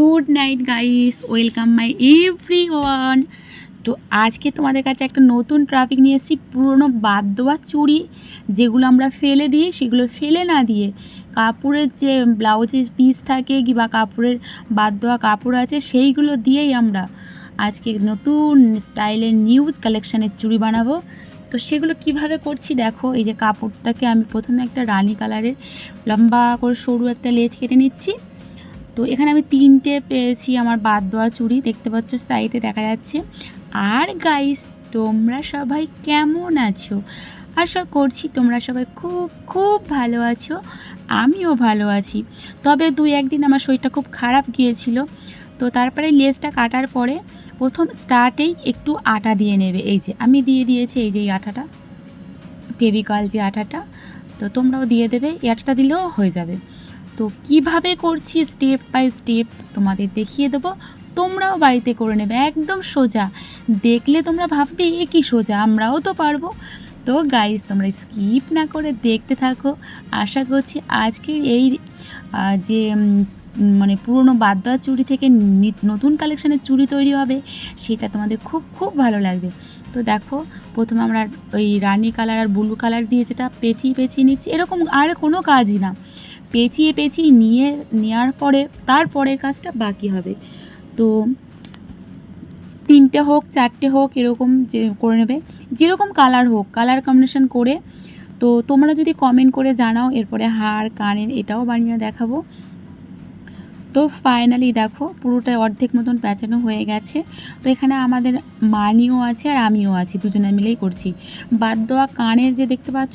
Good night guys, welcome my everyone তো আজকে তোমাদের কাছে একটা নতুন ট্রাফিক নিয়ে এসেছি, পুরনো বাদ দেওয়া চুড়ি, যেগুলো আমরা ফেলে দিই, সেগুলো ফেলে না দিয়ে কাপড়ের যে ব্লাউজের পিস থাকে কি বা কাপড়ের বাদ দেওয়া কাপড় আছে, সেইগুলো দিয়েই আমরা আজকে নতুন স্টাইলের নিউজ কালেকশানের চুড়ি বানাবো। তো সেগুলো কীভাবে করছি দেখো, এই যে কাপড়টাকে আমি প্রথমে একটা রানি কালারের লম্বা করে সরু একটা লেজ কেটে নিচ্ছি। তো এখানে আমি তিনটে পেয়েছি আমার বাদ দেওয়া চুড়ি, দেখতে পাচ্ছ সাইডে দেখা যাচ্ছে। আর গাইস তোমরা সবাই কেমন আছো? আশা করছি তোমরা সবাই খুব খুব ভালো আছো, আমিও ভালো আছি। তবে দুই একদিন আমার শরীরটা খুব খারাপ গিয়েছিল, তো তারপরে লেজটা কাটার পরে প্রথম স্টার্টেই একটু আটা দিয়ে নেবে। এই যে, আমি দিয়ে দিয়েছি এই যে এই আটাটা, ফেভিকল যে আটাটা, তো তোমরাও দিয়ে দেবে, এই আটাটা দিলেও হয়ে যাবে। তো কীভাবে করছি স্টেপ বাই স্টেপ তোমাদের দেখিয়ে দেবো। তোমরাও বাড়িতে করে নেবে, একদম সোজা। দেখলে তোমরা ভাববে, এ কি সোজা? আমরাও তো পারব। তো গাইস তোমরা স্কিপ না করে দেখতে থাকো। আশা করছি আজকের এই যে মানে পুরনো বাদ দেওয়া চুড়ি থেকে নতুন কালেকশানের চুড়ি তৈরি হবে, সেটা তোমাদের খুব খুব ভালো লাগবে। তো দেখো, প্রথমে আমরা ওই রানি কালার আর ব্লু কালার দিয়ে যেটা পেঁচিয়ে পেঁচিয়ে নিচ্ছি, এরকম আর কোনো কাজই না। পেঁচিয়ে পেঁচিয়ে নিয়ে নেওয়ার পরে, তারপরের কাজটা বাকি হবে। তো তিনটে হোক, চারটে হোক, এরকম যে করে নেবে। যেরকম কালার হোক কালার কম্বিনেশন করে। তো তোমরা যদি কমেন্ট করে জানাও, এরপরে হার, কানের এটাও বানিয়ে দেখাবো। তো ফাইনালি দেখো পুরোটা অর্ধেক মতন প্যাঁচানো হয়ে গেছে। তো এখানে আমাদের মানিও আছে আর আমিও আছি, দুজনে মিলেই করছি। বাদ দেওয়া কানের যে দেখতে পাচ্ছ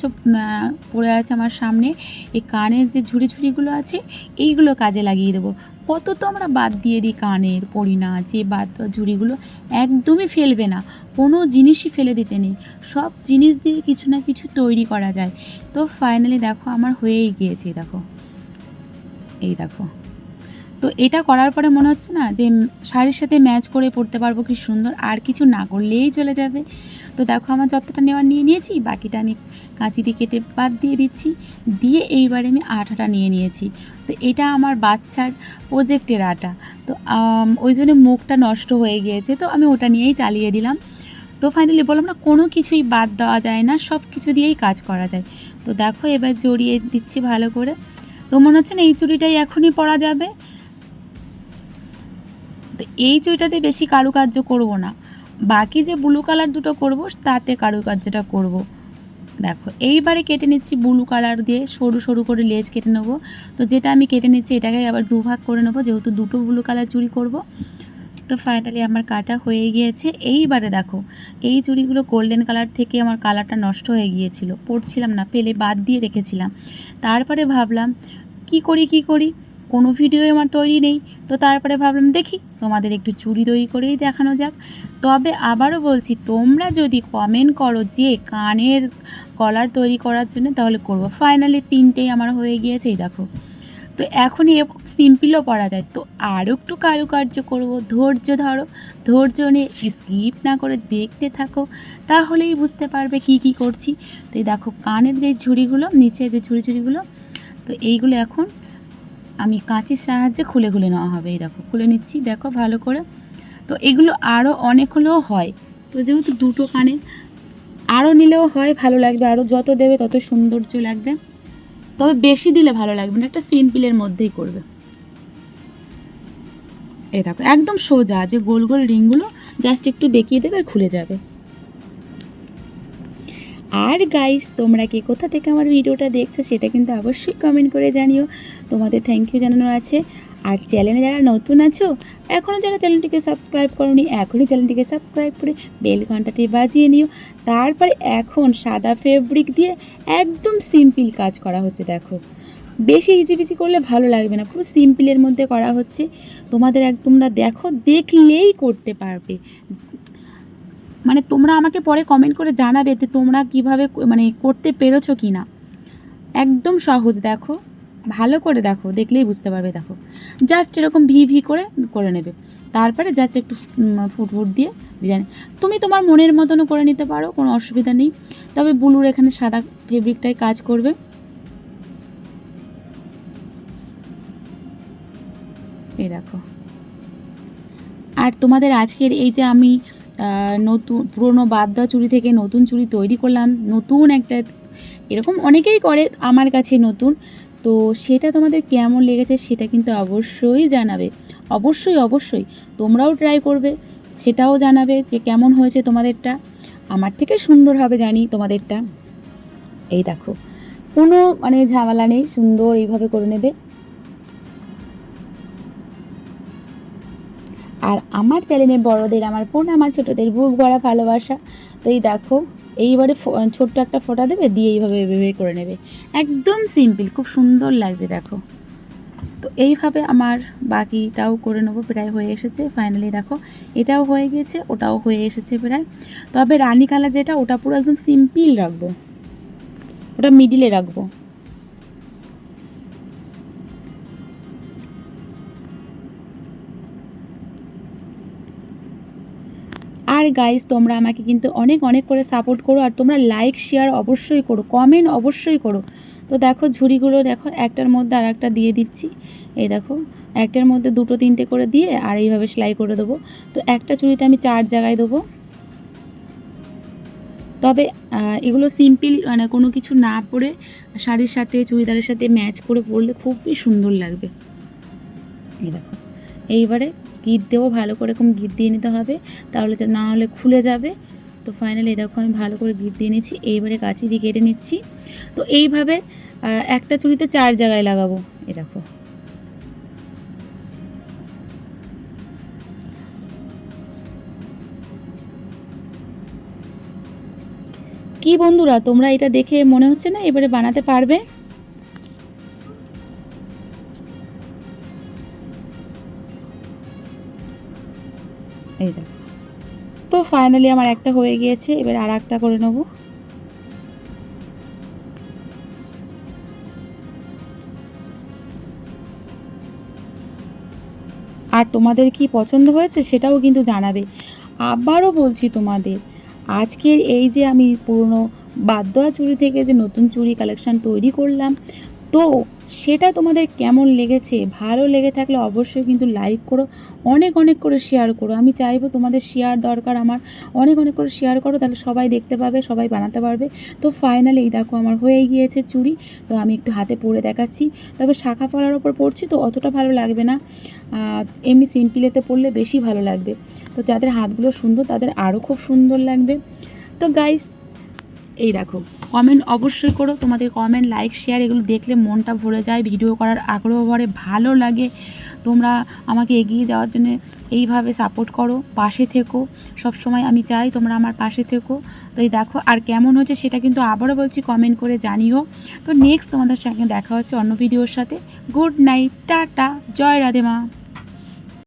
পড়ে আছে আমার সামনে, এই কানের যে ঝুড়ি ঝুড়িগুলো আছে, এইগুলো কাজে লাগিয়ে দেবো। কত তো আমরা বাদ দিয়ে দিই কানের পড়ি না যে বাদ দেওয়া ঝুড়িগুলো, একদমই ফেলবে না। কোনো জিনিসই ফেলে দিতে নেই। সব জিনিস দিয়ে কিছু না কিছু তৈরি করা যায়। তো ফাইনালি দেখো, আমার হয়েই গিয়েছে দেখো। এই দেখো। তো এটা করার পরে মনে হচ্ছে না যে শাড়ির সাথে ম্যাচ করে পরতে পারব কি সুন্দর, আর কিছু না করলেই চলে যাবে। তো দেখো আমার যতটা নেওয়ার নিয়ে নিয়েছি, বাকিটা আমি কাঁচি দিয়ে কেটে বাদ দিয়ে দিচ্ছি। দিয়ে এইবারে আমি আঠাটা নিয়ে নিয়েছি। তো এটা আমার বাচ্চার প্রোজেক্টের আটা। তো ওই জন্য মুখটা নষ্ট হয়ে গিয়েছে, তো আমি ওটা নিয়েই চালিয়ে দিলাম। তো ফাইনালি বললাম না, কোনো কিছুই বাদ দেওয়া যায় না, সব কিছু দিয়েই কাজ করা যায়। তো দেখো এবার জড়িয়ে দিচ্ছি ভালো করে। তো মনে হচ্ছে না এই চুড়িটাই এখনই পরা যাবে। এই চুড়িটাতে বেশি কারুকার্য করব না। বাকি যে ব্লু কালার দুটো করব, তাতে কারুকার্যটা করব। দেখো, এইবারে কেটে নিচ্ছি ব্লু কালার দিয়ে সরু সরু করে লেজ কেটে নেব। তো যেটা আমি কেটে নিচ্ছি, এটাকে আবার দুভাগ করে নেব, যেহেতু দুটো ব্লু কালার চুড়ি করব। তো ফাইনালি আমার কাটা হয়ে গিয়েছে। এইবারে দেখো, এই চুড়িগুলো গোল্ডেন কালার থেকে আমার কালারটা নষ্ট হয়ে গিয়েছিল। পরছিলাম না, পেলে বাদ দিয়ে রেখেছিলাম। তারপরে ভাবলাম, কি করি কি করি? কোনো ভিডিও আমার তৈরি নেই। তো তারপরে ভাবলাম, দেখি তোমাদের একটু চুড়ি তৈরি করেই দেখানো যাক। তবে আবারও বলছি, তোমরা যদি কমেন্ট করো যে কানের কলার তৈরি করার জন্য, তাহলে করব। ফাইনালি তিনটেই আমার হয়ে গিয়েছে, এই দেখো। তো এখনই সিম্পলও পরা যায়। তো আরও একটু কারুকার্য করব। ধৈর্য ধরো। ধৈর্য নিয়ে স্কিপ না করে দেখতে থাকো। তাহলেই বুঝতে পারবে কি কি করছি। তো এই দেখো, কানের যে ঝুড়িগুলো নিচে যে ঝুড়ি ঝুড়িগুলো, তো এইগুলো এখন আমি কাঁচির সাহায্যে খুলে খুলে নেওয়া হবে, এই দেখো, খুলে নিচ্ছি, দেখো ভালো করে। তো এগুলো আরও অনেক হলেও হয়। তো যেহেতু দুটো কানে আরও নিলেও হয়, ভালো লাগবে আরও যত দেবে তত সৌন্দর্য লাগবে। তবে বেশি দিলে ভালো লাগবে না একটা সিম্পলের মধ্যেই করবে। এই দেখো, একদম সোজা, যে গোল গোল রিংগুলো জাস্ট একটু বেঁকিয়ে দেবে আর খুলে যাবে। আর গাইস তোমরা কি কোথা থেকে আমার ভিডিওটা দেখছ সেটা কিন্তু অবশ্যই কমেন্ট করে জানিও। তোমাদের থ্যাংক ইউ জানানো আছে। আর চ্যানেলে যারা নতুন আছো এখনও যারা চ্যানেলটিকে সাবস্ক্রাইব করোনি, এখনই চ্যানেলটিকে সাবস্ক্রাইব করে বেল ঘন্টাটি বাজিয়ে নিও। তারপরে এখন সাদা ফেব্রিক দিয়ে একদম সিম্পল কাজ করা হচ্ছে, দেখো। বেশি ইজিবিজি করলে ভালো লাগবে না, পুরো সিম্পলের মধ্যে করা হচ্ছে। তোমাদের এক তোমরা দেখো, দেখলেই করতে পারবে। মানে তোমরা আমাকে পরে কমেন্ট করে জানাবে যে তোমরা কীভাবে মানে করতে পেরেছ কি না একদম সহজ দেখো, ভালো করে দেখো, দেখলেই বুঝতে পারবে দেখো। জাস্ট এরকম ভি ভি করে করে নেবে। তারপরে জাস্ট একটু ফুট ফুট দিয়ে ডিজাইন তুমি তোমার মনের মতনও করে নিতে পারো, কোনো অসুবিধা নেই। তবে ব্লুর এখানে সাদা ফেব্রিকটাই কাজ করবে। এই দেখো। আর তোমাদের আজকের এই যে আমি নতুন, পুরনো বাদ দেওয়া চুড়ি থেকে নতুন চুড়ি তৈরি করলাম। নতুন একটা, এরকম অনেকেই করে আমার কাছে নতুন। তো সেটা তোমাদের কেমন লেগেছে সেটা কিন্তু অবশ্যই জানাবে। অবশ্যই অবশ্যই। তোমরাও ট্রাই করবে, সেটাও জানাবে যে কেমন হয়েছে তোমাদেরটা। আমার থেকে সুন্দর হবে জানি তোমাদেরটা। এই দেখো, কোনো মানে ঝামেলা নেই, সুন্দর এইভাবে করে নেবে। আর আমার চ্যানেলের বড়দের, আমার বোন, আমার ছোটদের বুক ভরা ভালোবাসা। তো এই দেখো, এইবারে ছোট্ট একটা ফোঁটা দেবে, দিয়ে এইভাবে এভাবে করে নেবে। একদম সিম্পল খুব সুন্দর লাগছে, দেখো। তো এইভাবে আমার বাকিটাও করে নেব, প্রায় হয়ে এসেছে। ফাইনালি দেখো, এটাও হয়ে গেছে ওটাও হয়ে এসেছে প্রায়। তবে রানী কালার যেটা, ওটা পুরো একদম সিম্পল রাখব। ওটা মিডিলে রাখব। গাইস তোমরা আমাকে কিন্তু অনেক অনেক করে সাপোর্ট করো আর তোমরা লাইক শেয়ার অবশ্যই করো কমেন্ট অবশ্যই করো। তো দেখো ঝুড়িগুলো দেখো, একটার মধ্যে আর একটা দিয়ে দিচ্ছি। এই দেখো, একটার মধ্যে দুটো, তিনটে করে দিয়ে আর এইভাবে সেলাই করে দেবো। তো একটা চুড়িতে আমি চার জায়গায় দেবো। তবে এগুলো সিম্পল মানে কোনো কিছু না পরে শাড়ির সাথে, চুড়িদারের সাথে ম্যাচ করে পরলে খুবই সুন্দর লাগবে। এই দেখো, এইবারে গিট দেবো, ভালো করে এরকম গিট দিয়ে নিতে হবে। তাহলে না হলে খুলে যাবে। তো ফাইনালি দেখো আমি ভালো করে গিট দিয়ে নিচ্ছি এইবারে কাঁচি দিয়ে কেটে নিচ্ছি। তো এইভাবে একটা চুড়িতে চার জায়গায় লাগাবো এ দেখো। কি বন্ধুরা, তোমরা এটা দেখে মনে হচ্ছে না? এবারে বানাতে পারবে? এই দেখো। তো ফাইনালি আমার একটা হয়ে গিয়েছে, এবার আর একটা করে নেব। আর তোমাদের কি পছন্দ হয়েছে সেটাও কিন্তু জানাবে। আবারও বলছি তোমাদের, আজকের এই যে আমি পুরনো বাদ দেওয়া চুড়ি থেকে যে নতুন চুড়ি কালেকশান তৈরি করলাম, তো সেটা তোমাদের কেমন লেগেছে, ভালো লেগে থাকলে অবশ্যই কিন্তু লাইক করো, অনেক অনেক করে শেয়ার করো। আমি চাইব তোমাদের শেয়ার দরকার আমার, অনেক অনেক করে শেয়ার করো, তাহলে সবাই দেখতে পাবে, সবাই বানাতে পারবে। তো ফাইনালি এই দেখো আমার হয়ে গিয়েছে চুড়ি, তো আমি একটু হাতে পরে দেখাচ্ছি। তবে শাখা পলার ওপর পড়ছি তো অতটা ভালো লাগবে না। এমনি সিম্পিলেতে পরলে বেশি ভালো লাগবে। তো যাদের হাতগুলো সুন্দর, তাদের আরও খুব সুন্দর লাগবে। তো গাইস এই দেখো কমেন্ট অবশ্যই করো, তোমাদের কমেন্ট লাইক শেয়ার এগুলো দেখলে মনটা ভরে যায় ভিডিও করার আগ্রহ ভরে, ভালো লাগে। তোমরা আমাকে এগিয়ে যাওয়ার জন্য এইভাবে সাপোর্ট করো, পাশে থেকো। সব সময় আমি চাই তোমরা আমার পাশে থেকো। তো এই দেখো, আর কেমন হচ্ছে সেটা কিন্তু আবারও বলছি কমেন্ট করে জানিও। তো নেক্সট তোমাদের সঙ্গে দেখা হচ্ছে অন্য ভিডিওর সাথে। গুড নাইট টাটা, জয় রাধে মা।